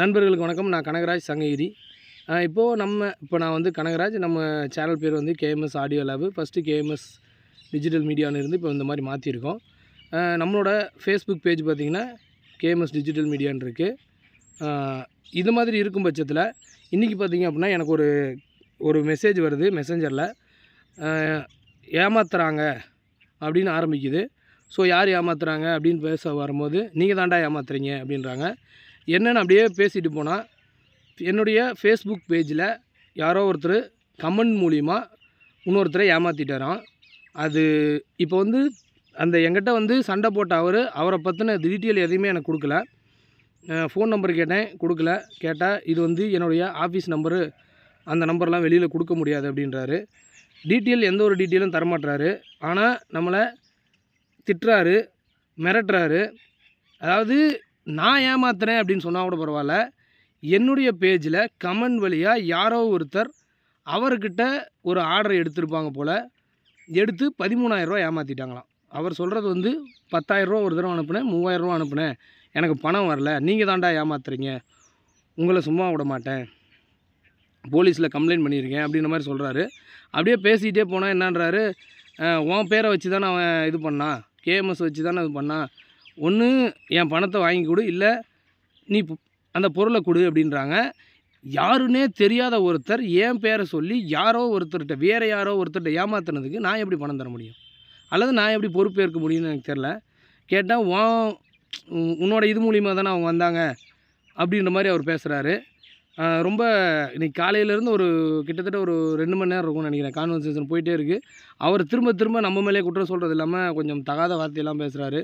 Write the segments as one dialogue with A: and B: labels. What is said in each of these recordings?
A: நண்பர்களுக்கு வணக்கம். நான் கனகராஜ் சங்ககிரி. இப்போது நம்ம இப்போ நான் வந்து கனகராஜ். நம்ம சேனல் பேர் வந்து KMS audio lab first KMS digital மீடியான்னு இருந்து இப்போ இந்த மாதிரி மாற்றிருக்கோம் நம்மளோட ஃபேஸ்புக் பேஜ் பார்த்திங்கன்னா கேஎம்எஸ் டிஜிட்டல் மீடியான்னு இருக்குது இது மாதிரி இருக்கும் பட்சத்தில் இன்றைக்கி பார்த்திங்க அப்படின்னா எனக்கு ஒரு ஒரு மெசேஜ் வருது மெசஞ்சரில் ஏமாத்துறாங்க அப்படின்னு ஆரம்பிக்குது. ஸோ யார் ஏமாத்துறாங்க அப்படின்னு பேச வரும்போது நீங்கள் தாண்டா ஏமாத்துறீங்க அப்படின்றாங்க. என்னென்னு அப்படியே பேசிட்டு போனால் என்னுடைய ஃபேஸ்புக் பேஜில் யாரோ ஒருத்தர் கமெண்ட் மூலிமா இன்னொருத்தரை ஏமாற்றிட்டாராம் அது இப்போ வந்து அந்த எங்கிட்ட வந்து சண்டை போட்ட அவர் அவரை பற்றின டீட்டெயில் எதையுமே எனக்கு கொடுக்கல. ஃபோன் நம்பர் கேட்டேன் கொடுக்கல. கேட்டால் இது வந்து என்னுடைய ஆஃபீஸ் நம்பரு அந்த நம்பர்லாம் வெளியில் கொடுக்க முடியாது அப்படின்றாரு. டீட்டெயில் எந்த ஒரு டீட்டெயிலும் தரமாட்டுறாரு ஆனால் நம்மளை திட்டுறாரு மிரட்டுறாரு. அதாவது நான் ஏமாத்துறேன் அப்படின்னு சொன்னால் கூட பரவாயில்ல. என்னுடைய பேஜில் கமெண்ட் வழியாக யாரோ ஒருத்தர் அவர்கிட்ட ஒரு ஆர்டர் எடுத்திருப்பாங்க போல் எடுத்து பதிமூணாயிரரூவா ஏமாற்றிட்டாங்களாம் அவர் சொல்கிறது வந்து பத்தாயிரரூவா ஒரு தடவை அனுப்புனேன் மூவாயிரரூவா அனுப்புனேன். எனக்கு பணம் வரல நீங்கள் தாண்டா ஏமாத்துறீங்க. உங்களை சும்மா விட மாட்டேன். போலீஸில் கம்ப்ளைண்ட் பண்ணியிருக்கேன் அப்படின்ற மாதிரி சொல்கிறாரு அப்படியே பேசிகிட்டே போனால் என்னன்றாரு உன் பேரை வச்சு தானே அவன் இது பண்ணான் கேஎம்எஸ் வச்சு தானே இது பண்ணான் ஒன்று என் பணத்தை வாங்கி கொடு இல்லை நீ அந்த பொருளை கொடு அப்படின்றாங்க. யாருன்னே தெரியாத ஒருத்தர் என் பேரை சொல்லி யாரோ ஒருத்தர்கிட்ட வேறு யாரோ ஒருத்தர்கிட்ட ஏமாத்துனதுக்கு நான் எப்படி பணம் தர முடியும்? அல்லது நான் எப்படி பொறுப்பேற்க முடியும்னு எனக்கு தெரில கேட்டால் உன் உன்னோட இது மூலியமாக தானே அவங்க வந்தாங்க அப்படின்ற மாதிரி அவர் பேசுகிறாரு ரொம்ப இன்றைக்கி காலையிலேருந்து ஒரு கிட்டத்தட்ட ஒரு ரெண்டு மணி நேரம் இருக்கும்னு நினைக்கிறேன். கான்வர்சேஷன் போயிட்டே இருக்குது அவர் திரும்ப திரும்ப நம்ம மேலே குற்றம் சொல்கிறது இல்லாமல் கொஞ்சம் தகாத வார்த்தையெல்லாம் பேசுகிறாரு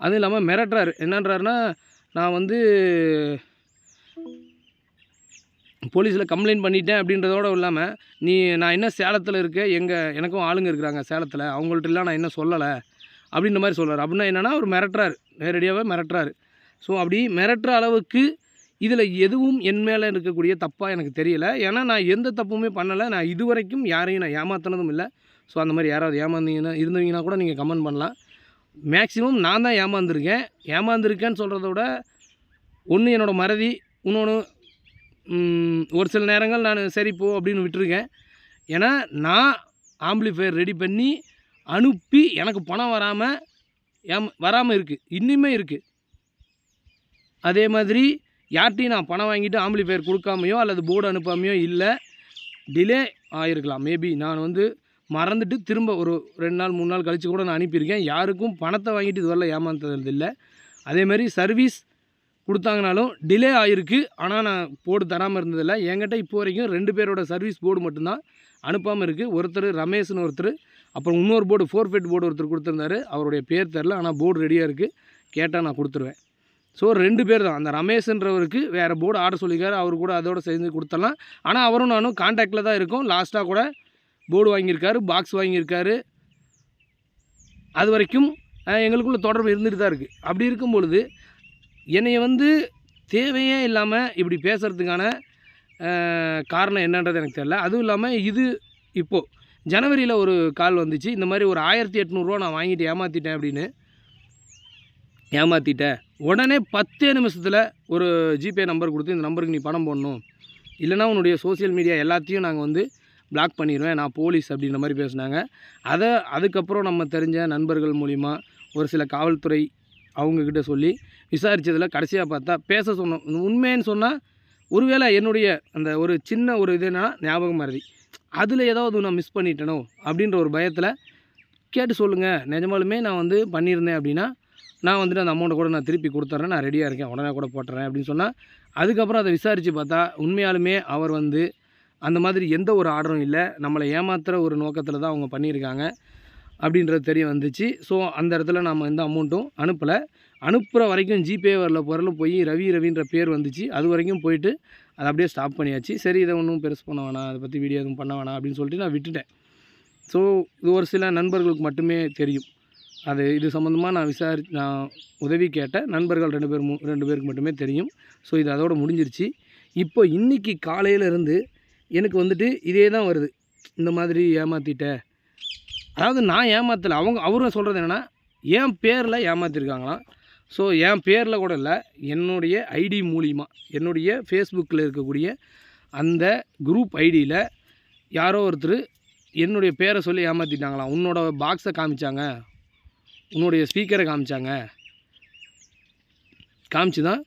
A: அதுவும் இல்லாமல் மிரட்டுறாரு. என்னன்றாருன்னா நான் வந்து போலீஸில் கம்ப்ளைண்ட் பண்ணிட்டேன் அப்படின்றதோட இல்லாமல் நீ நான் என்ன சேலத்தில் இருக்க? எங்கள் எனக்கும் ஆளுங்க இருக்கிறாங்க சேலத்தில். அவங்கள்ட்டலாம் நான் என்ன சொல்லலை. அப்படின்ற மாதிரி சொல்கிறார் அப்படின்னா என்னென்னா அவர் மிரட்டுறாரு. நேரடியாகவே மிரட்டுறாரு. ஸோ அப்படி மிரட்டுற அளவுக்கு இதில் எதுவும் என் மேலே இருக்கக்கூடிய தப்பாக எனக்கு தெரியலை. ஏன்னா நான் எந்த தப்புமே பண்ணலை. நான் இதுவரைக்கும் யாரையும் நான் ஏமாத்தினதும் இல்லை. ஸோ அந்த மாதிரி யாராவது ஏமாந்தீங்கன்னா இருந்தீங்கன்னா கூட நீங்கள் கமெண்ட் பண்ணலாம். மேக்ஸிமம் நான் தான் ஏமாந்துருக்கேன். ஏமாந்துருக்கேன்னு சொல்கிறத விட ஒன்று என்னோடய மறதி இன்னொன்று ஒரு சில நேரங்கள் நான் சரி போ அப்படின்னு விட்டுருக்கேன். ஏன்னா நான் ஆம்பிளிஃபையர் ரெடி பண்ணி அனுப்பி எனக்கு பணம் வராமல் ஏம் வராமல் இருக்குது இன்னுமே இருக்குது அதே மாதிரி யார்ட்டையும் நான் பணம் வாங்கிட்டு ஆம்பிளிஃபையர் கொடுக்காமையோ அல்லது போர்டு அனுப்பாமையோ இல்லை டிலே ஆகிருக்கலாம் மேபி நான் வந்து மறந்துட்டு திரும்ப ஒரு ரெண்டு நாள் மூணு நாள் கழித்து கூட நான் அனுப்பியிருக்கேன். யாருக்கும் பணத்தை வாங்கிட்டு இதுவரை ஏமாந்தது இல்லை அதேமாதிரி சர்வீஸ் கொடுத்தாங்கனாலும் டிலே ஆகிருக்கு ஆனால் நான் போர்டு தராமல் இருந்ததில்ல. என்கிட்ட இப்போ வரைக்கும் ரெண்டு பேரோட சர்வீஸ் போர்டு மட்டும்தான் அனுப்பாமல் இருக்குது ஒருத்தர் ரமேஷ்னு ஒருத்தர் அப்புறம் இன்னொரு போர்டு ஃபோர் ஃபெட் போர்டு ஒருத்தர் கொடுத்துருந்தாரு. அவருடைய பேர் தெரில ஆனால் போர்டு ரெடியாக இருக்குது கேட்டால் நான் கொடுத்துருவேன். ஸோ ரெண்டு பேர் தான். அந்த ரமேஷ்ன்றவருக்கு வேறு போர்டு ஆர்டர் சொல்லியிருக்காரு. அவர் கூட அதோட சேர்ந்து கொடுத்துடலாம். ஆனால் அவரும் நானும் காண்டாக்டில் தான் இருக்கோம். லாஸ்ட்டாக கூட போர்டு வாங்கியிருக்காரு பாக்ஸ் வாங்கியிருக்காரு. அது வரைக்கும் எங்களுக்குள்ள தொடர்பு இருந்துட்டு தான் இருக்குது அப்படி இருக்கும் பொழுது என்னையை வந்து தேவையே இல்லாமல் இப்படி பேசுகிறதுக்கான காரணம் என்னன்றது எனக்கு தெரியல. அதுவும் இல்லாமல் இது இப்போது ஜனவரியில் ஒரு கால் வந்துச்சு. இந்த மாதிரி ஒரு ஆயிரத்தி எட்நூறுரூவா நான் வாங்கிட்டு ஏமாற்றிட்டேன் அப்படின்னு. ஏமாற்றிட்டேன் உடனே பத்தே நிமிஷத்தில் ஒரு ஜிபே நம்பர் கொடுத்து இந்த நம்பருக்கு நீ பணம் போடணும். இல்லைனா உன்னுடைய சோஷியல் மீடியா எல்லாத்தையும் நாங்கள் வந்து பிளாக் பண்ணிடுவேன் நான் போலீஸ் அப்படின்ற மாதிரி பேசுனாங்க. அதை அதுக்கப்புறம் நம்ம தெரிஞ்ச நண்பர்கள் மூலிமா ஒரு சில காவல்துறை அவங்கக்கிட்ட சொல்லி விசாரித்ததில் கடைசியாக பார்த்தா பேச சொன்னோம். உண்மைன்னு சொன்னால் ஒருவேளை என்னுடைய அந்த ஒரு சின்ன ஒரு இது என்னன்னா ஞாபகம் மறதி அதில் ஏதாவது நான் மிஸ் பண்ணிட்டேனோ அப்படின்ற ஒரு பயத்தில் கேட்டு சொல்லுங்கள் நிஜமாலுமே நான் வந்து பண்ணியிருந்தேன் அப்படின்னா நான் வந்துட்டு அந்த அமௌண்ட்டை கூட நான் திருப்பி கொடுத்துட்றேன் நான் ரெடியாக இருக்கேன். உடனே கூட போட்டுறேன் அப்படின்னு சொன்னால் அதுக்கப்புறம் அதை விசாரித்து பார்த்தா உண்மையாலுமே அவர் வந்து அந்த மாதிரி எந்த ஒரு ஆர்டரும் இல்லை. நம்மளை ஏமாத்துகிற ஒரு நோக்கத்தில் தான் அவங்க பண்ணியிருக்காங்க அப்படின்றது தெரிய வந்துச்சு. ஸோ அந்த இடத்துல நம்ம எந்த அமௌண்ட்டும் அனுப்பலை. அனுப்புகிற வரைக்கும் ஜிபே வரல பொருள் போய் ரவி ரவின்ற பேர் வந்துச்சு. அது வரைக்கும் போயிட்டு அதை அப்படியே ஸ்டாப் பண்ணியாச்சு. சரி இதை ஒன்றும் பெருசு பண்ண வேணாம் அதை பற்றி வீடியோ எதுவும் பண்ண வேணாம் அப்படின்னு சொல்லிட்டு நான் விட்டுட்டேன். ஸோ இது ஒரு சில நண்பர்களுக்கு மட்டுமே தெரியும். அது இது சம்மந்தமாக நான் விசாரி நான் உதவி கேட்ட நண்பர்கள் ரெண்டு பேர் மூ- ரெண்டு பேருக்கு மட்டுமே தெரியும். ஸோ இது அதோட முடிஞ்சிருச்சு. இப்போ இன்றைக்கி காலையிலேருந்து எனக்கு வந்துட்டு இதே தான் வருது. இந்த மாதிரி ஏமாற்றிட்டேன் அதாவது நான் ஏமாற்றலை அவங்க அவரும் சொல்கிறது என்னென்னா என் பேரில் ஏமாற்றிருக்காங்களாம் ஸோ என் பேரில் கூட இல்லை. என்னுடைய ஐடி மூலிமா என்னுடைய ஃபேஸ்புக்கில் இருக்கக்கூடிய அந்த குரூப் ஐடியில் யாரோ ஒருத்தர் என்னுடைய பேரை சொல்லி ஏமாற்றிட்டாங்களாம் உன்னோட பாக்ஸை காமிச்சாங்க. உன்னுடைய ஸ்பீக்கரை காமிச்சாங்க. காமிச்சு தான்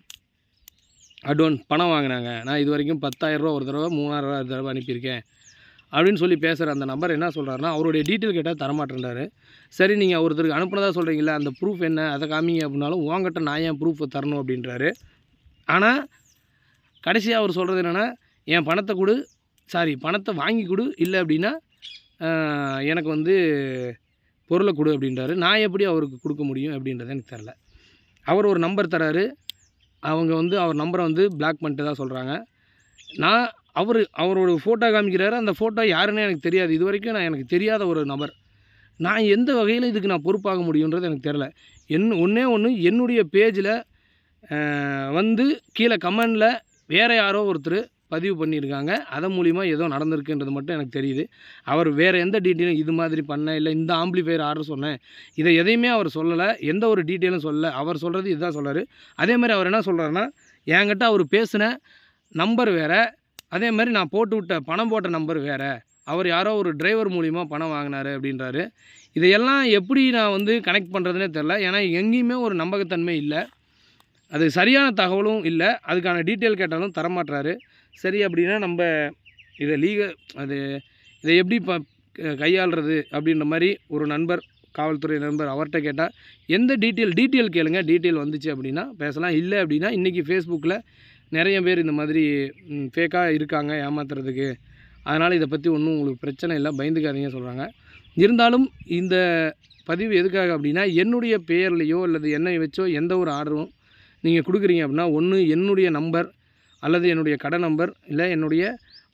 A: அட்வான்ஸ் பணம் வாங்கினாங்க. நான் இது வரைக்கும் பத்தாயிரரூவா ஒரு தடவை மூணாயிரரூவா ஒரு தடவை அனுப்பியிருக்கேன். அப்படின்னு சொல்லி பேசுகிற அந்த நம்பர் என்ன சொல்கிறாருன்னா அவருடைய டீட்டெயில் கேட்டால் தரமாட்டேன்றாரு. சரி நீங்கள் ஒருத்தருக்கு அனுப்புனதாக சொல்கிறீங்களா அந்த ப்ரூஃப் என்ன அதை காமிங்க அப்படின்னாலும் உங்ககிட்ட நான் ஏன் ப்ரூஃப் தரணும்? அப்படின்றாரு. ஆனால் கடைசியாக அவர் சொல்கிறது என்னென்னா என் பணத்தை கொடு சாரி பணத்தை வாங்கி கொடு இல்லை அப்படின்னா எனக்கு வந்து பொருளை கொடு அப்படின்றாரு. நான் எப்படி அவருக்கு கொடுக்க முடியும் அப்படின்றது எனக்கு தெரில அவர் ஒரு நம்பர் தராரு. அவங்க வந்து அவர் நம்பரை வந்து பிளாக் பண்ணிட்டு தான் சொல்கிறாங்க நான் அவர் அவரோட ஃபோட்டோ காமிக்கிறாரு. அந்த ஃபோட்டோ யாருன்னு எனக்கு தெரியாது. இது வரைக்கும் நான் எனக்கு தெரியாத ஒரு நபர். நான் எந்த வகையில் இதுக்கு நான் பொறுப்பாக முடியுன்றது எனக்கு தெரில என் ஒன்றே ஒன்று என்னுடைய பேஜில் வந்து கீழே கமெண்டில் வேறு யாரோ ஒருத்தர் பதிவு பண்ணியிருக்காங்க. அதன் மூலிமா ஏதோ நடந்திருக்குன்றது மட்டும் எனக்கு தெரியுது. அவர் வேறு எந்த டீட்டெயிலும் இது மாதிரி பண்ண இல்லை இந்த ஆம்பிளிஃபையர் ஆர்டர் சொன்னேன். இதை எதையுமே அவர் சொல்லலை. எந்த ஒரு டீட்டெயிலும் சொல்லலை. அவர் சொல்கிறது இதுதான் சொல்கிறார் அதே மாதிரி அவர் என்ன சொல்கிறாருன்னா என்கிட்ட அவர் பேசின நம்பர் வேறு. அதே மாதிரி நான் போட்டு விட்ட பணம் போட்ட நம்பர் வேறு. அவர் யாரோ ஒரு டிரைவர் மூலிமா பணம் வாங்கினாரு அப்படின்றாரு. இதையெல்லாம் எப்படி நான் வந்து கனெக்ட் பண்ணுறதுனே தெரில ஏன்னா எங்கேயுமே ஒரு நம்பகத்தன்மை இல்லை. அது சரியான தகவலும் இல்லை. அதுக்கான டீட்டெயில் கேட்டாலும் தரமாட்டுறாரு சரி அப்படின்னா நம்ம இதை லீக அது இதை எப்படி ப க- கையாளுறது அப்படின்ற மாதிரி ஒரு நண்பர் காவல்துறை நண்பர் அவர்கிட்ட கேட்டால் எந்த டீட்டெயில் டீட்டெயில் கேளுங்க. டீட்டெயில் வந்துச்சு அப்படின்னா பேசலாம். இல்லை அப்படின்னா இன்றைக்கி ஃபேஸ்புக்கில் நிறைய பேர் இந்த மாதிரி ஃபேக்காக இருக்காங்க ஏமாத்துறதுக்கு. அதனால் இதை பற்றி ஒன்றும் உங்களுக்கு பிரச்சனை இல்லை. பயந்துக்காதீங்க சொல்கிறாங்க இருந்தாலும் இந்த பதிவு எதுக்காக அப்படின்னா என்னுடைய பெயர்லேயோ அல்லது என்னை வச்சோ எந்த ஒரு ஆர்டரும் நீங்கள் கொடுக்குறீங்க அப்படின்னா ஒன்று என்னுடைய நம்பர் அல்லது என்னுடைய கடை நம்பர் இல்லை என்னுடைய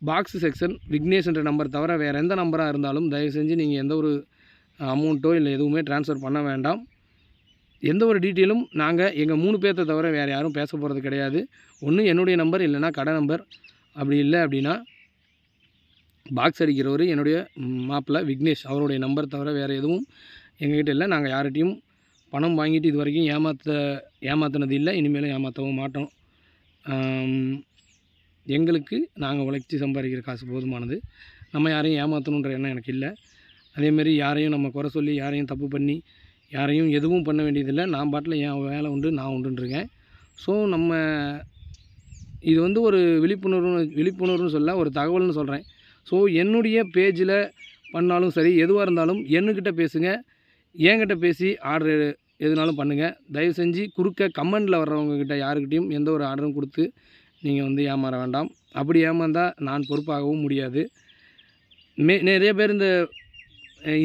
A: பாக்ஸ் செக்ஷன் விக்னேஷ் என்ற நம்பர் தவிர வேறு எந்த நம்பராக இருந்தாலும் தயவு செஞ்சு நீங்கள் எந்த ஒரு அமௌண்ட்டோ இல்லை எதுவுமே ட்ரான்ஸ்ஃபர் பண்ண வேண்டாம். எந்த ஒரு டீட்டெயிலும் நாங்கள் எங்கள் மூணு பேர்த்த தவிர வேறு யாரும் பேச போகிறது கிடையாது. ஒன்று என்னுடைய நம்பர் இல்லைன்னா கடை நம்பர். அப்படி இல்லை அப்படின்னா பாக்ஸ் அடிக்கிறவர் என்னுடைய மாப்பிள்ளை விக்னேஷ் அவருடைய நம்பர் தவிர வேறு எதுவும் எங்ககிட்ட இல்லை. நாங்கள் யார்கிட்டையும் பணம் வாங்கிட்டு இது வரைக்கும் ஏமாற்ற ஏமாற்றினது இல்லை. இனிமேலும் ஏமாற்றவும் மாட்டோம். எங்களுக்கு நாங்கள் உழைச்சி சம்பாதிக்கிற காசு போதுமானது. நம்ம யாரையும் ஏமாற்றணுன்ற எண்ணம் எனக்கு இல்லை. அதேமாரி யாரையும் நம்ம குறை சொல்லி யாரையும் தப்பு பண்ணி யாரையும் எதுவும் பண்ண வேண்டியதில்லை. நான் பாட்டில் என் வேலை உண்டு நான் உண்டுன்றிருக்கேன் ஸோ நம்ம இது வந்து ஒரு விழிப்புணர்வு விழிப்புணர்வுன்னு சொல்ல ஒரு தகவல்னு சொல்கிறேன் ஸோ என்னுடைய பேஜில் பண்ணாலும் சரி எதுவாக இருந்தாலும் என்கிட்ட பேசுங்க. என்கிட்ட பேசி ஆர்டர் எதுனாலும் பண்ணுங்கள் தயவு செஞ்சு குறுக்க கமெண்டில் வர்றவங்கக்கிட்ட யாருக்கிட்டையும் எந்த ஒரு ஆர்டரும் கொடுத்து நீங்கள் வந்து ஏமாற வேண்டாம். அப்படி ஏமாந்தால் நான் பொறுப்பாகவும் முடியாது. மே நிறைய பேர் இந்த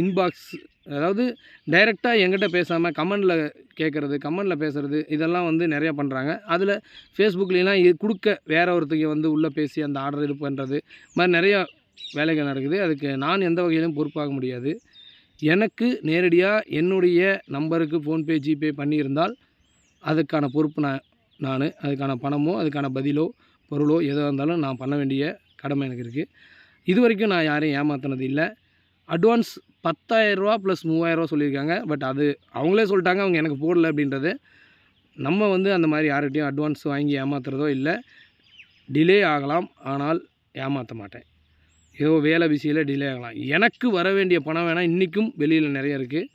A: இன்பாக்ஸ் அதாவது டைரெக்டாக எங்கிட்ட பேசாமல் கமெண்டில் கேட்குறது கமெண்டில் பேசுகிறது இதெல்லாம் வந்து நிறையா பண்ணுறாங்க அதில் ஃபேஸ்புக்லாம் இது கொடுக்க வேற ஒருத்தங்க வந்து உள்ளே பேசி அந்த ஆர்டர் இது பண்ணுறது இது மாதிரி நிறையா வேலைகள் நடக்குது. அதுக்கு நான் எந்த வகையிலும் பொறுப்பாக முடியாது. எனக்கு நேரடியாக என்னுடைய நம்பருக்கு ஃபோன்பே ஜிபே பண்ணியிருந்தால் அதுக்கான பொறுப்பு நான் நான் அதுக்கான பணமோ அதுக்கான பதிலோ பொருளோ எதாக இருந்தாலும் நான் பண்ண வேண்டிய கடமை எனக்கு இருக்குது இது வரைக்கும் நான் யாரையும் ஏமாத்தினது இல்லை. அட்வான்ஸ் பத்தாயிரரூவா ப்ளஸ் மூவாயிரரூவா சொல்லியிருக்காங்க. பட் அது அவங்களே சொல்லிட்டாங்க. அவங்க எனக்கு போடல அப்படின்றது. நம்ம வந்து அந்த மாதிரி யார்கிட்டையும் அட்வான்ஸ் வாங்கி ஏமாத்துறதோ இல்லை. டிலே ஆகலாம். ஆனால் ஏமாற்ற மாட்டேன். ஏதோ வேலை பிஸியில் டிலே ஆகலாம். எனக்கு வர வேண்டிய பணம் வேணால் இன்றைக்கும் வெளியில் நிறைய இருக்குது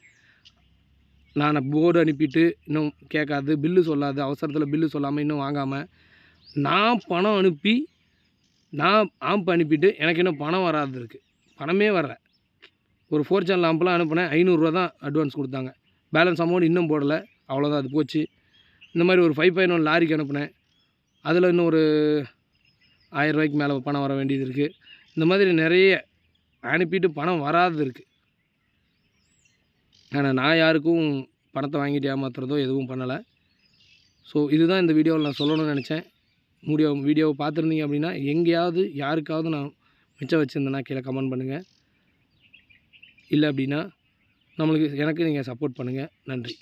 A: நான் போர்டு அனுப்பிட்டு இன்னும் கேட்காது பில்லு சொல்லாது அவசரத்தில் பில்லு சொல்லாமல் இன்னும் வாங்காமல் நான் பணம் அனுப்பி நான் ஆம்ப் அனுப்பிட்டு எனக்கு இன்னும் பணம் வராது இருக்குது பணமே வரல. ஒரு ஃபோர் சேனல் ஆம்பெலாம் அனுப்புனேன் ஐநூறுரூவா தான் அட்வான்ஸ் கொடுத்தாங்க. பேலன்ஸ் அமௌண்ட் இன்னும் போடலை. அவ்வளோதான் அது போச்சு. இந்த மாதிரி ஒரு ஃபைவ் ஃபைவ் ஒன் லாரிக்கு அனுப்புனேன். அதில் இன்னும் ஒரு ஆயிரம் ரூபாய்க்கு மேலே பணம் வர வேண்டியது இருக்குது இந்த மாதிரி நிறைய அனுப்பிட்டு பணம் வராது இருக்குது ஆனால் நான் யாருக்கும் பணத்தை வாங்கிட்டு ஏமாத்துறதோ எதுவும் பண்ணலை. ஸோ இதுதான் இந்த வீடியோவில் நான் சொல்லணும்னு நினச்சேன். வீடியோ வீடியோவை பார்த்துருந்தீங்க அப்படின்னா எங்கேயாவது யாருக்காவது நான் மிச்சம் வச்சுருந்தேன்னா கீழே கமெண்ட் பண்ணுங்கள் இல்லை அப்படின்னா நம்மளுக்கு எனக்கு நீங்கள் சப்போர்ட் பண்ணுங்கள் நன்றி.